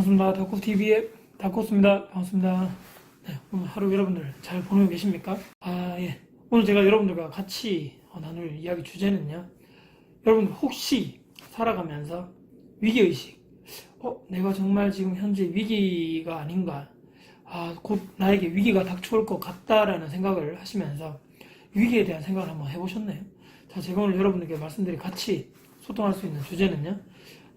반갑습니다. 닥코TV의 닥코스입니다. 반갑습니다. 네, 오늘 하루 여러분들 잘 보내고 계십니까? 아, 예. 오늘 제가 여러분들과 같이 어, 나눌 이야기 주제는요. 여러분들 혹시 살아가면서 위기의식, 어, 내가 정말 지금 현재 위기가 아닌가, 아, 곧 나에게 위기가 닥쳐올 것 같다라는 생각을 하시면서 위기에 대한 생각을 한번 해보셨나요? 자, 제가 오늘 여러분들께 말씀드릴 같이 소통할 수 있는 주제는요.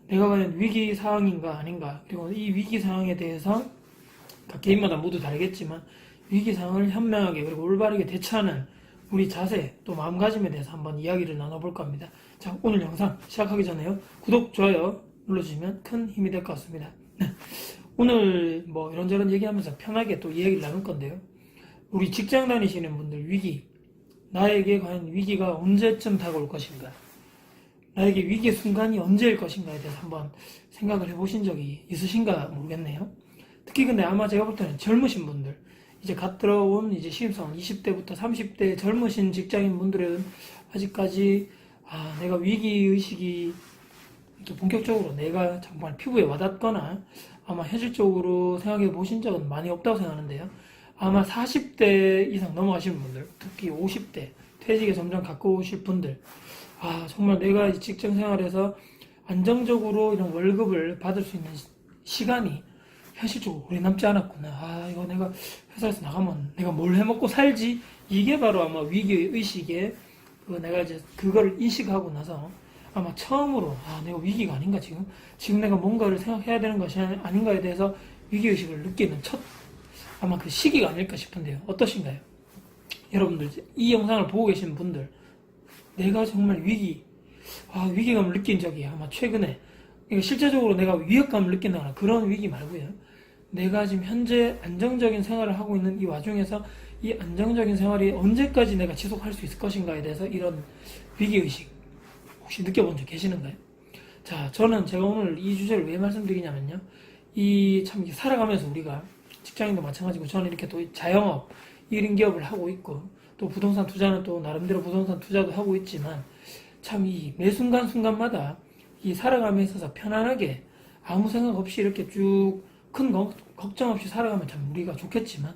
내가 과연 위기 상황인가 아닌가 그리고 이 위기 상황에 대해서 각 개인마다 모두 다르겠지만 위기 상황을 현명하게 그리고 올바르게 대처하는 우리 자세 또 마음가짐에 대해서 한번 이야기를 나눠볼까 합니다. 자 오늘 영상 시작하기 전에요 구독 좋아요 눌러주시면 큰 힘이 될 것 같습니다. 네. 오늘 뭐 이런저런 얘기하면서 편하게 또 이야기를 나눌 건데요. 우리 직장 다니시는 분들 위기 나에게 과연 위기가 언제쯤 다가올 것인가 나에게 위기의 순간이 언제일 것인가에 대해서 한번 생각을 해보신 적이 있으신가 모르겠네요. 특히 근데 아마 제가 볼 때는 젊으신 분들, 이제 갓 들어온 이제 신입사원 20대부터 30대 젊으신 직장인 분들은 아직까지 아, 내가 위기의식이 본격적으로 내가 정말 피부에 와닿거나 아마 현실적으로 생각해 보신 적은 많이 없다고 생각하는데요. 아마 40대 이상 넘어가시는 분들, 특히 50대, 퇴직에 점점 가까우실 분들, 아, 정말 내가 이 직장 생활에서 안정적으로 이런 월급을 받을 수 있는 시- 시간이 현실적으로 오래 남지 않았구나. 아, 이거 내가 회사에서 나가면 내가 뭘 해먹고 살지? 이게 바로 아마 위기의식에 그 내가 이제 그걸 인식하고 나서 아마 처음으로 아, 내가 위기가 아닌가 지금? 지금 내가 뭔가를 생각해야 되는 것이 아닌가에 대해서 위기의식을 느끼는 첫 아마 그 시기가 아닐까 싶은데요. 어떠신가요? 여러분들, 이 영상을 보고 계신 분들, 내가 정말 위기, 아, 위기감을 느낀 적이 아마 최근에, 그러니까 실제적으로 내가 위협감을 느낀다거나 그런 위기 말고요. 내가 지금 현재 안정적인 생활을 하고 있는 이 와중에서 이 안정적인 생활이 언제까지 내가 지속할 수 있을 것인가에 대해서 이런 위기의식 혹시 느껴본 적 계시는가요? 자, 저는 제가 오늘 이 주제를 왜 말씀드리냐면요. 이 참 살아가면서 우리가 직장인도 마찬가지고 저는 이렇게 또 자영업, 1인 기업을 하고 있고 또 부동산 투자는 또 나름대로 부동산 투자도 하고 있지만 참 이 매 순간 순간마다 이 살아감에 있어서 편안하게 아무 생각 없이 이렇게 쭉 큰 걱정 없이 살아가면 참 우리가 좋겠지만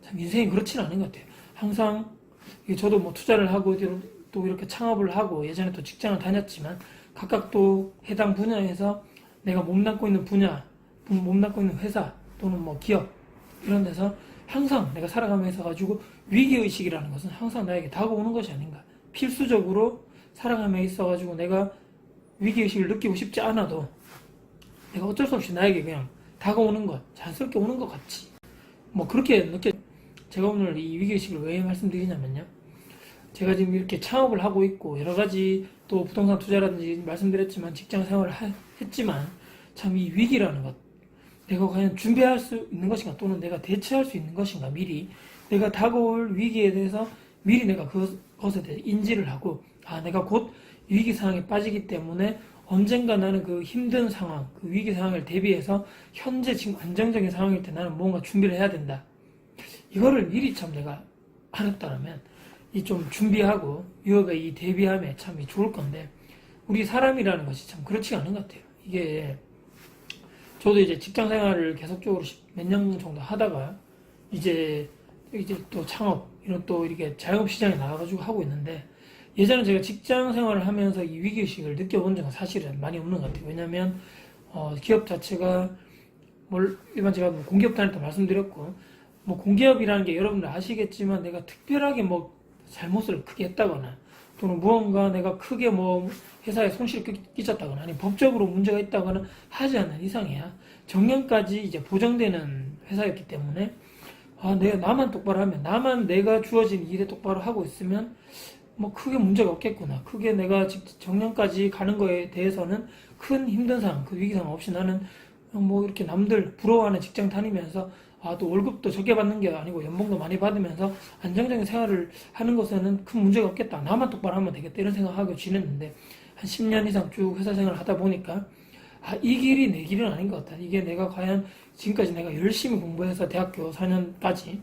참 인생이 그렇지는 않은 것 같아요. 항상 저도 뭐 투자를 하고 또 이렇게 창업을 하고 예전에 또 직장을 다녔지만 각각 또 해당 분야에서 내가 몸담고 있는 분야, 몸담고 있는 회사 또는 뭐 기업 이런 데서 항상 내가 살아가면서 가지고 위기의식이라는 것은 항상 나에게 다가오는 것이 아닌가. 필수적으로 살아감에 있어 가지고 내가 위기의식을 느끼고 싶지 않아도 내가 어쩔 수 없이 나에게 그냥 다가오는 것, 자연스럽게 오는 것 같지. 뭐 그렇게 느껴. 제가 오늘 이 위기의식을 왜 말씀드리냐면요. 제가 지금 이렇게 창업을 하고 있고 여러 가지 또 부동산 투자라든지 말씀드렸지만 직장 생활을 하- 했지만 참 이 위기라는 것 내가 과연 준비할 수 있는 것인가 또는 내가 대처할 수 있는 것인가 미리 내가 다가올 위기에 대해서 미리 내가 그것에 대해 인지를 하고 아 내가 곧 위기 상황에 빠지기 때문에 언젠가 나는 그 힘든 상황 그 위기 상황을 대비해서 현재 지금 안정적인 상황일 때 나는 뭔가 준비를 해야 된다. 이거를 미리 참 내가 알았다면 이 좀 준비하고 위협에 이 대비함에 참 좋을 건데 우리 사람이라는 것이 참 그렇지가 않은 것 같아요. 이게 저도 이제 직장 생활을 계속적으로 몇 년 정도 하다가 이제 이제 또 창업 이런 또 이렇게 자영업 시장에 나가가지고 하고 있는데 예전에 제가 직장 생활을 하면서 이 위기의식을 느껴본 적은 사실은 많이 없는 것 같아요. 왜냐하면 어, 기업 자체가 뭘 일반 제가 뭐 공기업 다닐 때 말씀드렸고 뭐 공기업이라는 게 여러분들 아시겠지만 내가 특별하게 뭐 잘못을 크게 했다거나 또는 무언가 내가 크게 뭐 회사에 손실을 끼- 끼쳤다거나 아니 법적으로 문제가 있다거나 하지 않는 이상이야 정년까지 이제 보장되는 회사였기 때문에 아 내가 나만 똑바로 하면 나만 내가 주어진 일에 똑바로 하고 있으면 뭐 크게 문제가 없겠구나. 크게 내가 직- 정년까지 가는 거에 대해서는 큰 힘든 상황 그 위기 상황 없이 나는 뭐 이렇게 남들 부러워하는 직장 다니면서 아 또 월급도 적게 받는 게 아니고 연봉도 많이 받으면서 안정적인 생활을 하는 것에는 큰 문제가 없겠다. 나만 똑바로 하면 되겠다. 이런 생각하고 지냈는데 한 10년 이상 쭉 회사 생활을 하다 보니까 아, 이 길이 내 길은 아닌 것 같다. 이게 내가 과연 지금까지 내가 열심히 공부해서 대학교 4년까지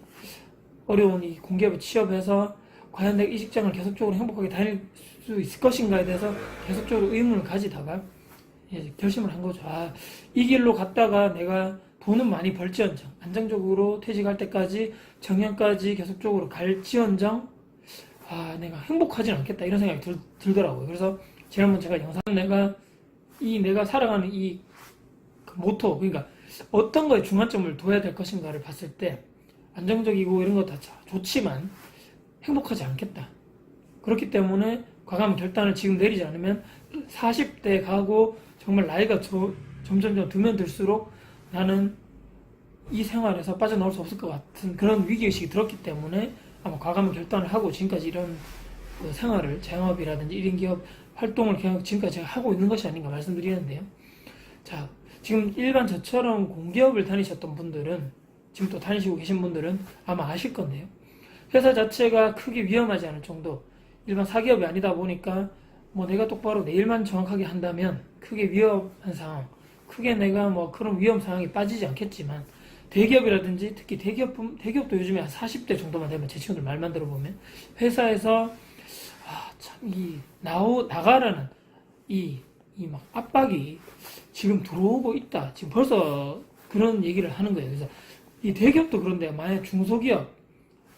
어려운 이 공기업에 취업해서 과연 내가 이 직장을 계속적으로 행복하게 다닐 수 있을 것인가에 대해서 계속적으로 의문을 가지다가 결심을 한 거죠. 아, 이 길로 갔다가 내가 돈은 많이 벌지언정 안정적으로 퇴직할 때까지 정년까지 계속적으로 갈지언정 아 내가 행복하진 않겠다 이런 생각이 들, 들더라고요. 그래서 지난번 제가 영상 내가 이 내가 살아가는 이 그 모토 그러니까 어떤 거에 중간점을 둬야 될 것인가를 봤을 때 안정적이고 이런 거 다 좋지만 행복하지 않겠다. 그렇기 때문에 과감한 결단을 지금 내리지 않으면 40대 가고 정말 나이가 저- 점점점 들면 들수록 나는 이 생활에서 빠져나올 수 없을 것 같은 그런 위기의식이 들었기 때문에 아마 과감한 결단을 하고 지금까지 이런 그 생활을 자영업이라든지 1인 기업 활동을 지금까지 제가 하고 있는 것이 아닌가 말씀드리는데요. 자, 지금 일반 저처럼 공기업을 다니셨던 분들은 지금 또 다니시고 계신 분들은 아마 아실 건데요. 회사 자체가 크게 위험하지 않을 정도 일반 사기업이 아니다 보니까 뭐 내가 똑바로 내 일만 정확하게 한다면 크게 위험한 상황 크게 내가 뭐 그런 위험 상황에 빠지지 않겠지만 대기업이라든지 특히 대기업 대기업도 요즘에 한 40대 정도만 되면 제 친구들 말만 들어보면 회사에서 아 참이 나오 나가라는 이 이 막 압박이 지금 들어오고 있다 지금 벌써 그런 얘기를 하는 거예요 그래서 이 대기업도 그런데 만약 중소기업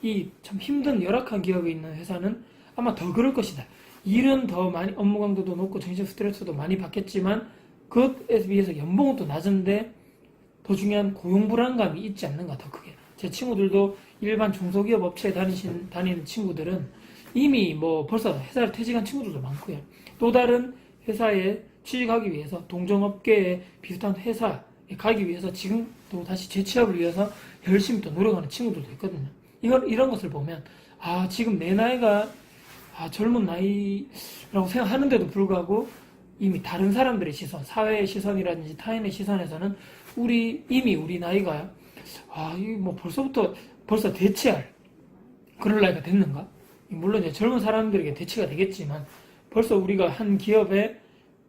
이 참 힘든 열악한 기업에 있는 회사는 아마 더 그럴 것이다. 일은 더 많이 업무 강도도 높고 정신 스트레스도 많이 받겠지만 그것에 비해서 연봉은 또 낮은데 더 중요한 고용 불안감이 있지 않는가 더 크게. 제 친구들도 일반 중소기업 업체에 다니신 다니는 친구들은 이미 뭐 벌써 회사를 퇴직한 친구들도 많고요. 또 다른 회사에 취직하기 위해서 동종업계에 비슷한 회사에 가기 위해서 지금 또 다시 재취업을 위해서 열심히 또 노력하는 친구들도 있거든요. 이걸 이런 것을 보면 아 지금 내 나이가 아, 젊은 나이라고 생각하는데도 불구하고 이미 다른 사람들의 시선, 사회의 시선이라든지 타인의 시선에서는 우리 이미 우리 나이가 아, 이뭐 벌써부터 벌써 대체할 그럴 나이가 됐는가? 물론 이제 젊은 사람들에게 대체가 되겠지만 벌써 우리가 한 기업에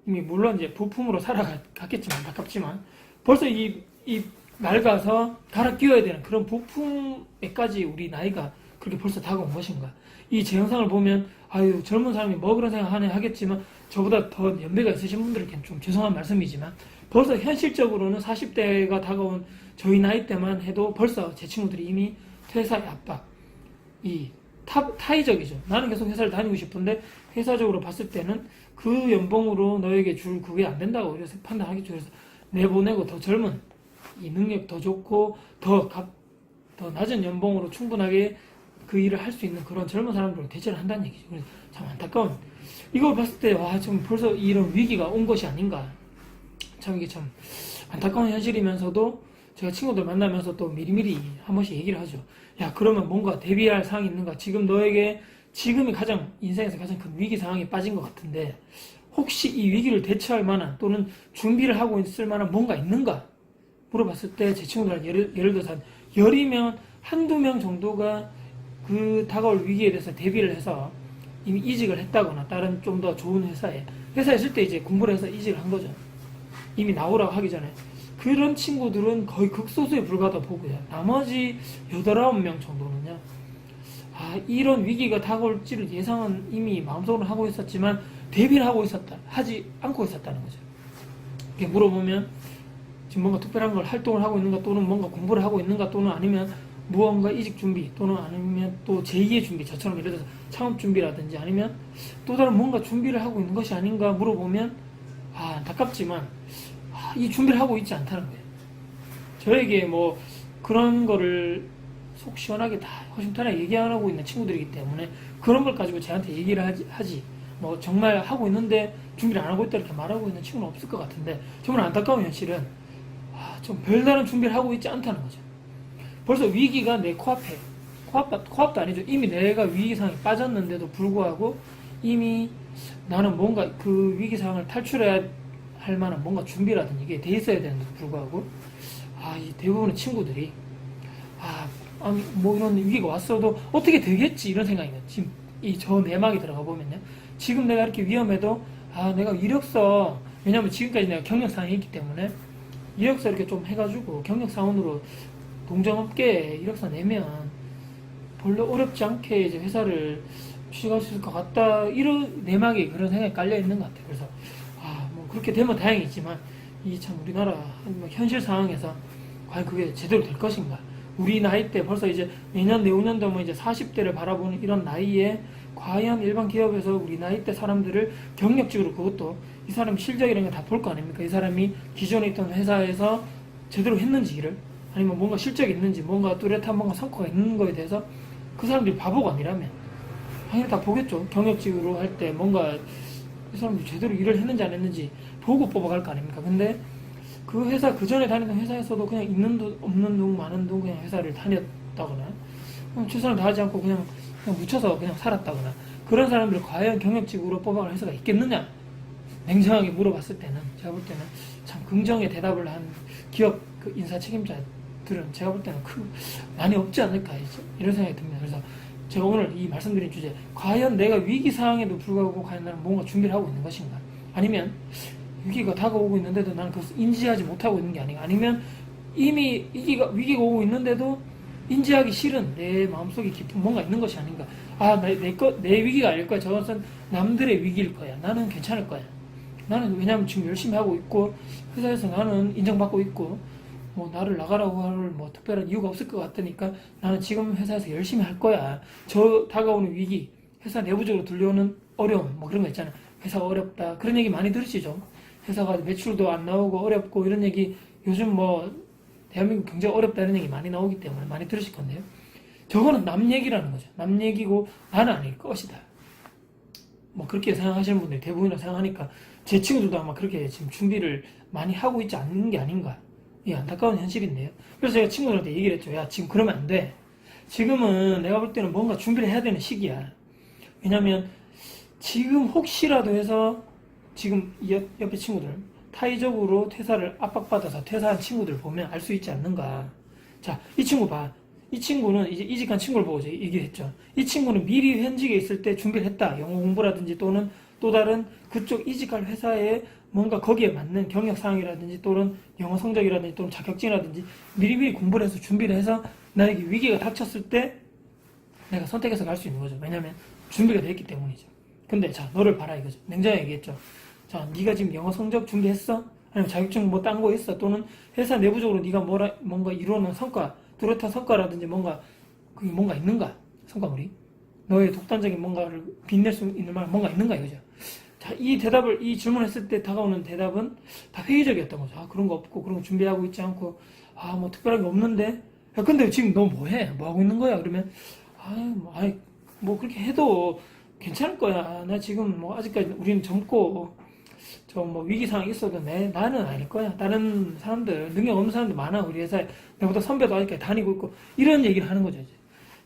이미 물론 이제 부품으로 살아갔겠지만 가깝지만 벌써 이, 이 낡아서 갈아 끼워야 되는 그런 부품에까지 우리 나이가 그렇게 벌써 다가온 것인가? 이제 영상을 보면 아유 젊은 사람이 뭐 그런 생각하네 하겠지만 저보다 더 연배가 있으신 분들에겐 좀 죄송한 말씀이지만 벌써 현실적으로는 40대가 다가온 저희 나이 때만 해도 벌써 제 친구들이 이미 퇴사의 압박, 이 타, 타이적이죠. 나는 계속 회사를 다니고 싶은데 회사적으로 봤을 때는 그 연봉으로 너에게 줄 그게 안 된다고 그래서 판단하겠죠. 그래서 내보내고 더 젊은 이 능력 더 좋고 더, 값, 더 낮은 연봉으로 충분하게 그 일을 할 수 있는 그런 젊은 사람들을 대체를 한다는 얘기죠. 그래서 참 안타까운 이걸 봤을 때와좀 벌써 이런 위기가 온 것이 아닌가. 참 이게 참 안타까운 현실이면서도 제가 친구들 만나면서 또 미리미리 한 번씩 얘기를 하죠. 야 그러면 뭔가 대비할 사항이 있는가? 지금 너에게 지금이 가장 인생에서 가장 큰 위기 상황에 빠진 것 같은데 혹시 이 위기를 대처할 만한 또는 준비를 하고 있을 만한 뭔가 있는가? 물어봤을 때 제 친구들은 예를, 예를 들어서 한 열이면 한두 명 정도가 그 다가올 위기에 대해서 대비를 해서 이미 이직을 했다거나 다른 좀 더 좋은 회사에 회사에 있을 때 이제 공부를 해서 이직을 한 거죠. 이미 나오라고 하기 전에 그런 친구들은 거의 극소수에 불과하다 보고요. 나머지 여덟 아홉 명 정도는요. 아 이런 위기가 다가올지를 예상은 이미 마음속으로 하고 있었지만 대비를 하고 있었다 하지 않고 있었다는 거죠. 이렇게 물어보면 지금 뭔가 특별한 걸 활동을 하고 있는가 또는 뭔가 공부를 하고 있는가 또는 아니면 무언가 이직 준비 또는 아니면 또 제2의 준비 저처럼 예를 들어서 창업 준비라든지 아니면 또 다른 뭔가 준비를 하고 있는 것이 아닌가 물어보면 아 안타깝지만 아, 이 준비를 하고 있지 않다는 거예요. 저에게 뭐 그런 거를 속 시원하게 다 허심탄회하게 얘기 안 하고 있는 친구들이기 때문에 그런 걸 가지고 저한테 얘기를 하지, 하지. 뭐 정말 하고 있는데 준비를 안 하고 있다 이렇게 말하고 있는 친구는 없을 것 같은데 정말 안타까운 현실은 아, 좀 별다른 준비를 하고 있지 않다는 거죠. 벌써 위기가 내 코앞에 코앞, 코앞도 아니죠. 이미 내가 위기 상황에 빠졌는데도 불구하고 이미 나는 뭔가 그 위기 상황을 탈출해야 할 만한 뭔가 준비라든지 이게 돼 있어야 되는데도 불구하고 아, 이 대부분의 친구들이 아, 아니, 뭐 이런 위기가 왔어도 어떻게 되겠지 이런 생각이 요 지금 이 저 내막에 들어가 보면요. 지금 내가 이렇게 위험해도 아, 내가 이력서 왜냐면 지금까지 내가 경력 상이 있기 때문에 이력서 이렇게 좀 해가지고 경력 사원으로 동정업계에 이력서 내면 별로 어렵지 않게 이제 회사를 취직할 수 있을 것 같다 이런 내막에 그런 생각이 깔려 있는 것 같아요. 그래서 아 뭐 그렇게 되면 다행이지만 이 참 우리나라 뭐 현실 상황에서 과연 그게 제대로 될 것인가? 우리 나이 때 벌써 이제 내년 내후년 되면 이제 40대를 바라보는 이런 나이에 과연 일반 기업에서 우리 나이 때 사람들을 경력직으로 그것도 이 사람 실적이라는 게 다 볼 거 아닙니까? 이 사람이 기존에 있던 회사에서 제대로 했는지 일을 아니면 뭔가 실적이 있는지 뭔가 뚜렷한 뭔가 성과가 있는 거에 대해서 그 사람들이 바보가 아니라면 당연히 다 보겠죠. 경력직으로 할 때 뭔가 이 사람이 제대로 일을 했는지 안 했는지 보고 뽑아갈 거 아닙니까? 근데 그 회사 그 전에 다니던 회사에서도 그냥 있는 돈 없는 돈 많은 돈 그냥 회사를 다녔다거나 최선을 다하지 않고 그냥, 그냥 묻혀서 그냥 살았다거나 그런 사람들 과연 경력직으로 뽑아갈 회사가 있겠느냐 냉정하게 물어봤을 때는 제가 볼 때는 참 긍정의 대답을 한 기업 그 인사 책임자들은 제가 볼 때는 크 많이 없지 않을까 이런 생각이 듭니다. 그래서 제가 오늘 이 말씀드린 주제 과연 내가 위기 상황에도 불구하고 과연 나는 뭔가 준비를 하고 있는 것인가 아니면 위기가 다가오고 있는데도 나는 그것을 인지하지 못하고 있는 게 아닌가 아니면 이미 위기가 위기가 오고 있는데도 인지하기 싫은 내 마음속에 깊은 뭔가 있는 것이 아닌가 아 내 내 거 내 위기가 아닐 거야 저것은 남들의 위기일 거야 나는 괜찮을 거야 나는 왜냐면 지금 열심히 하고 있고 회사에서 나는 인정받고 있고 뭐 나를 나가라고 할 뭐 특별한 이유가 없을 것 같으니까 나는 지금 회사에서 열심히 할 거야. 저 다가오는 위기, 회사 내부적으로 들려오는 어려움, 뭐 그런 거 있잖아. 회사가 어렵다. 그런 얘기 많이 들으시죠? 회사가 매출도 안 나오고 어렵고 이런 얘기 요즘 뭐 대한민국 경제 어렵다 이런 얘기 많이 나오기 때문에 많이 들으실 건데요. 저거는 남 얘기라는 거죠. 남 얘기고 나는 아닐 것이다. 뭐 그렇게 생각하시는 분들이 대부분이라고 생각하니까 제 친구들도 아마 그렇게 지금 준비를 많이 하고 있지 않는 게 아닌가. 이 안타까운 현실인데요. 그래서 제가 친구들한테 얘기를 했죠. 야, 지금 그러면 안 돼. 지금은 내가 볼 때는 뭔가 준비를 해야 되는 시기야. 왜냐면 지금 혹시라도 해서 지금 옆에 친구들 타의적으로 퇴사를 압박받아서 퇴사한 친구들 보면 알 수 있지 않는가. 자, 이 친구 봐. 이 친구는 이제 이직한 친구를 보고 얘기했죠. 이 친구는 미리 현직에 있을 때 준비를 했다. 영어 공부라든지 또는 또 다른 그쪽 이직할 회사에 뭔가 거기에 맞는 경력 사항이라든지 또는 영어 성적이라든지 또는 자격증이라든지 미리미리 공부를 해서 준비를 해서 나에게 위기가 닥쳤을 때 내가 선택해서 갈 수 있는 거죠. 왜냐면 준비가 돼 있기 때문이죠. 근데 자 너를 봐라 이거죠. 냉정하게 얘기했죠. 자 네가 지금 영어 성적 준비했어? 아니면 자격증 뭐 딴거 있어? 또는 회사 내부적으로 네가 뭐라 뭔가 이루어놓은 성과 뚜렷한 성과라든지 뭔가 그게 뭔가 있는가 성과물이 너의 독단적인 뭔가를 빛낼 수 있는 말 뭔가 있는가 이거죠. 자, 이 대답을 이 질문했을 때 다가오는 대답은 다 회의적이었던 거죠. 아, 그런 거 없고 그런 거 준비하고 있지 않고 아, 뭐 특별한 게 없는데. 야, 근데 지금 너 뭐 해? 뭐 하고 있는 거야? 그러면 아, 뭐, 아이, 뭐 그렇게 해도 괜찮을 거야. 나 지금 뭐 아직까지 우리는 젊고 저뭐 위기 상황 있어도 내 나는 아닐 거야. 다른 사람들 능력 없는 사람들 많아 우리 회사에 내보다 선배도 아직까지 다니고 있고 이런 얘기를 하는 거죠. 이제.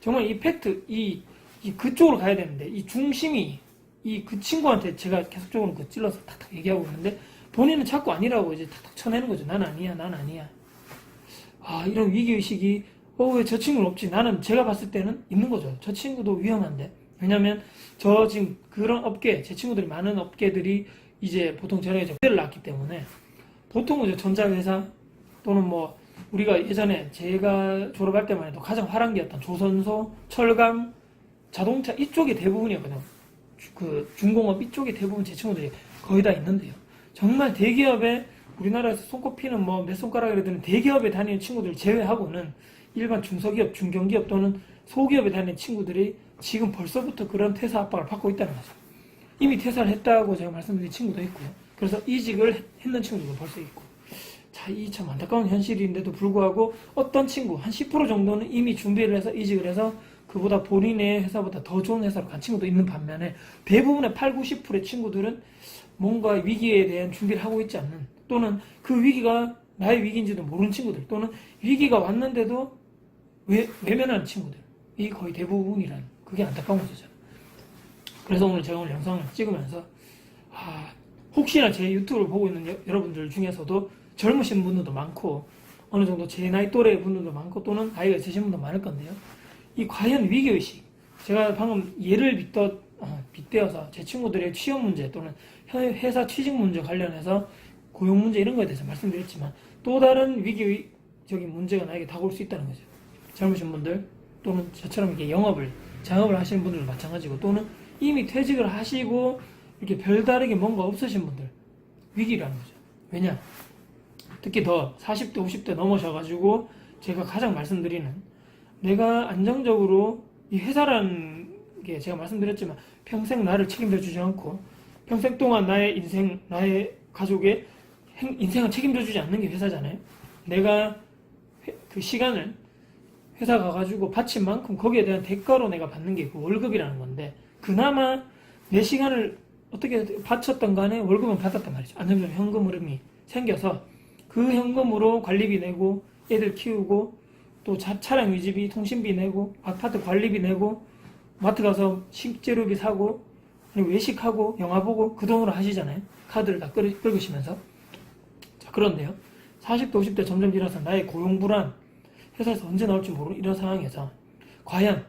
정말 이 팩트 이, 이 그쪽으로 가야 되는데 이 중심이 이 그 친구한테 제가 계속적으로 그 찔러서 탁탁 얘기하고 있는데 본인은 자꾸 아니라고 이제 탁탁 쳐내는 거죠. 난 아니야, 난 아니야. 아 이런 위기 의식이 어 왜 저 친구는 없지? 나는 제가 봤을 때는 있는 거죠. 저 친구도 위험한데 왜냐면 저 지금 그런 업계 제 친구들이 많은 업계들이 이제 보통 저녁에 제대를 낳기 때문에 보통 이제 전자회사 또는 뭐 우리가 예전에 제가 졸업할 때만 해도 가장 화랑기였던 조선소, 철강, 자동차 이쪽이 대부분이었거든요. 주- 그 중공업 이쪽이 대부분 제 친구들이 거의 다 있는데요. 정말 대기업에 우리나라에서 손꼽히는 뭐 몇 손가락이라 드는 대기업에 다니는 친구들 제외하고는 일반 중소기업, 중견기업 또는 소기업에 다니는 친구들이 지금 벌써부터 그런 퇴사 압박을 받고 있다는 거죠. 이미 퇴사를 했다고 제가 말씀드린 친구도 있고요. 그래서 이직을 했- 했는 친구도 벌써 있고. 자, 이 참 안타까운 현실인데도 불구하고 어떤 친구, 한 10% 정도는 이미 준비를 해서 이직을 해서 그보다 본인의 회사보다 더 좋은 회사로 간 친구도 있는 반면에 대부분의 8, 90%의 친구들은 뭔가 위기에 대한 준비를 하고 있지 않는 또는 그 위기가 나의 위기인지도 모르는 친구들 또는 위기가 왔는데도 외, 외면하는 친구들 이 거의 대부분이란 그게 안타까운 거죠. 그래서 오늘 제가 오늘 영상을 찍으면서 아, 혹시나 제 유튜브를 보고 있는 여- 여러분들 중에서도 젊으신 분들도 많고 어느 정도 제 나이 또래 분들도 많고 또는 나이가 있으신 분도 많을 건데요. 이 과연 위기의식 제가 방금 예를 빗떠, 어, 빗대어서 제 친구들의 취업 문제 또는 회- 회사 취직 문제 관련해서 고용 문제 이런 거에 대해서 말씀드렸지만 또 다른 위기적인 문제가 나에게 다가올 수 있다는 거죠. 젊으신 분들 또는 저처럼 이렇게 영업을 장업을 하시는 분들도 마찬가지고 또는 이미 퇴직을 하시고 이렇게 별다르게 뭔가 없으신 분들 위기라는 거죠. 왜냐? 특히 더 40대, 50대 넘어셔가지고 제가 가장 말씀드리는 내가 안정적으로 이 회사라는 게 제가 말씀드렸지만 평생 나를 책임져 주지 않고 평생 동안 나의 인생, 나의 가족의 행- 인생을 책임져 주지 않는 게 회사잖아요. 내가 회- 그 시간을 회사 가가지고 바친 만큼 거기에 대한 대가로 내가 받는 게 그 월급이라는 건데 그나마 내 시간을 어떻게 바쳤던 간에 월급은 받았단 말이죠. 안정적인 현금 흐름이 생겨서 그 현금으로 관리비 내고 애들 키우고 또 자- 차량 유지비, 통신비 내고 아파트 관리비 내고 마트 가서 식재료비 사고 외식하고 영화 보고 그 돈으로 하시잖아요. 카드를 다 끌, 긁으시면서. 자, 그런데요. 40대, 50대 점점 지나서 나의 고용 불안, 회사에서 언제 나올지 모르는 이런 상황에서 과연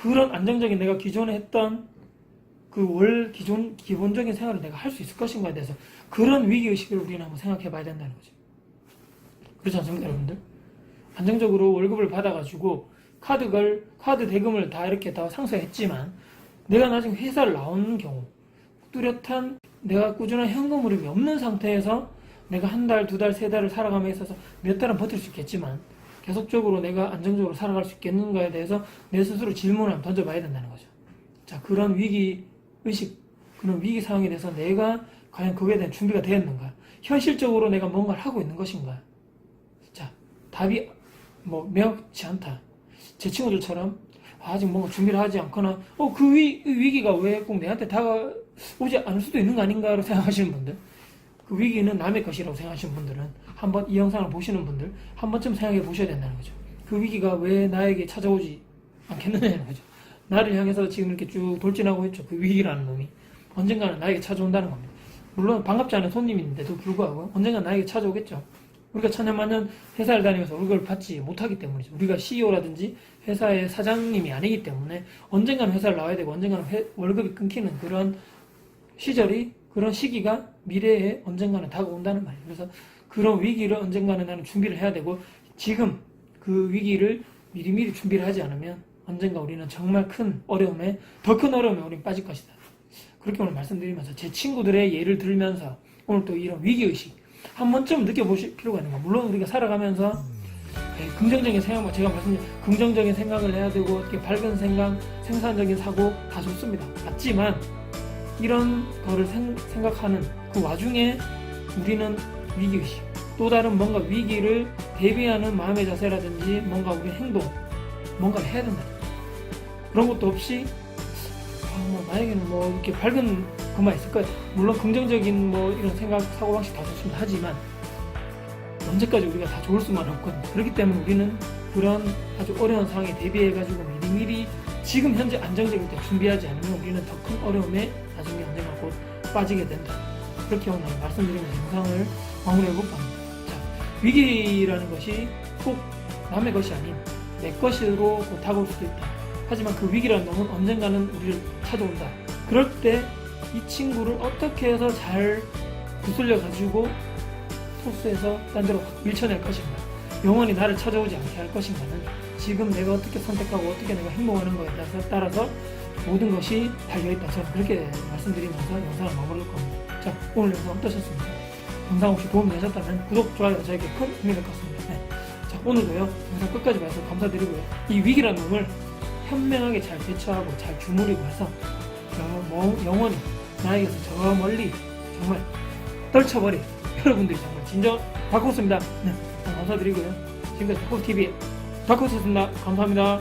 그런 안정적인 내가 기존에 했던 그 월 기존 기본적인 생활을 내가 할 수 있을 것인가에 대해서 그런 위기 의식을 우리는 한번 생각해 봐야 된다는 거죠. 그렇지 않습니까, 여러분들? 안정적으로 월급을 받아가지고 카드걸 카드 대금을 다 이렇게 다 상쇄했지만 내가 나중에 회사를 나오는 경우 뚜렷한 내가 꾸준한 현금 흐름이 없는 상태에서 내가 한 달, 두 달, 세 달을 살아감에 있어서 몇 달은 버틸 수 있겠지만 계속적으로 내가 안정적으로 살아갈 수 있겠는가에 대해서 내 스스로 질문을 던져봐야 된다는 거죠. 자, 그런 위기 의식, 그런 위기 상황에 대해서 내가 과연 그거에 대한 준비가 되었는가? 현실적으로 내가 뭔가를 하고 있는 것인가? 자, 답이 뭐 명확치 않다. 제 친구들처럼 아직 뭔가 준비를 하지 않거나 어 그 위기가 왜 꼭 내한테 다가오지 않을 수도 있는 거 아닌가로 생각하시는 분들 그 위기는 남의 것이라고 생각하시는 분들은 한번 이 영상을 보시는 분들 한 번쯤 생각해 보셔야 된다는 거죠. 그 위기가 왜 나에게 찾아오지 않겠느냐는 거죠. 나를 향해서 지금 이렇게 쭉 돌진하고 있죠. 그 위기라는 놈이 언젠가는 나에게 찾아온다는 겁니다. 물론 반갑지 않은 손님인데도 불구하고 언젠가 나에게 찾아오겠죠. 우리가 천년만년 회사를 다니면서 월급을 받지 못하기 때문이죠. 우리가 CEO라든지 회사의 사장님이 아니기 때문에 언젠가는 회사를 나와야 되고 언젠가는 회- 월급이 끊기는 그런 시절이 그런 시기가 미래에 언젠가는 다가온다는 말이에요. 그래서 그런 위기를 언젠가는 나는 준비를 해야 되고 지금 그 위기를 미리미리 준비를 하지 않으면 언젠가 우리는 정말 큰 어려움에 더 큰 어려움에 우리는 빠질 것이다. 그렇게 오늘 말씀드리면서 제 친구들의 예를 들면서 오늘 또 이런 위기의식 한 번쯤 느껴보실 필요가 있는 거 물론 우리가 살아가면서 예, 긍정적인 생각, 제가 말씀드린 긍정적인 생각을 해야 되고 어떻게 밝은 생각, 생산적인 사고 다 좋습니다. 맞지만 이런 거를 생, 생각하는 그 와중에 우리는 위기의식, 또 다른 뭔가 위기를 대비하는 마음의 자세라든지 뭔가 우리 행동, 뭔가를 해야 된다. 그런 것도 없이 아, 뭐 나에게는 뭐 이렇게 밝은 것만 있을 거야. 물론 긍정적인 뭐 이런 생각, 사고방식 다 좋습니다. 하지만 언제까지 우리가 다 좋을 수만 없거든요. 그렇기 때문에 우리는 그런 아주 어려운 상황에 대비해가지고 미리미리 지금 현재 안정적일 때 준비하지 않으면 우리는 더 큰 어려움에 나중에 언젠가 곧 빠지게 된다. 그렇게 오늘 말씀드리면서 영상을 마무리해볼까 합니다. 자, 위기라는 것이 꼭 남의 것이 아닌 내 것으로 곧 다가올 수도 있다. 하지만 그 위기라는 놈은 언젠가는 우리를 찾아온다. 그럴 때 이 친구를 어떻게 해서 잘 구슬려 가지고 토스에서 딴 데로 밀쳐낼 것인가 영원히 나를 찾아오지 않게 할 것인가는 지금 내가 어떻게 선택하고 어떻게 내가 행동하는 거에 따라서, 따라서 모든 것이 달려있다 저는 그렇게 말씀드리면서 영상을 마무리할 겁니다 자 오늘 영상 어떠셨습니까? 영상 혹시 도움이 되셨다면 구독, 좋아요 저에게 큰것 같습니다 네. 자 오늘도요 영상 끝까지 봐주셔서 감사드리고요 이 위기라는 놈을 현명하게 잘 대처하고 잘 주무리고 해서 영- 뭐- 영원히 나에게서 저 멀리 정말 떨쳐버린 여러분들이 정말 진정 다코스입니다. 네, 감사드리고요. 지금까지 다코스TV 다코스였습니다. 감사합니다.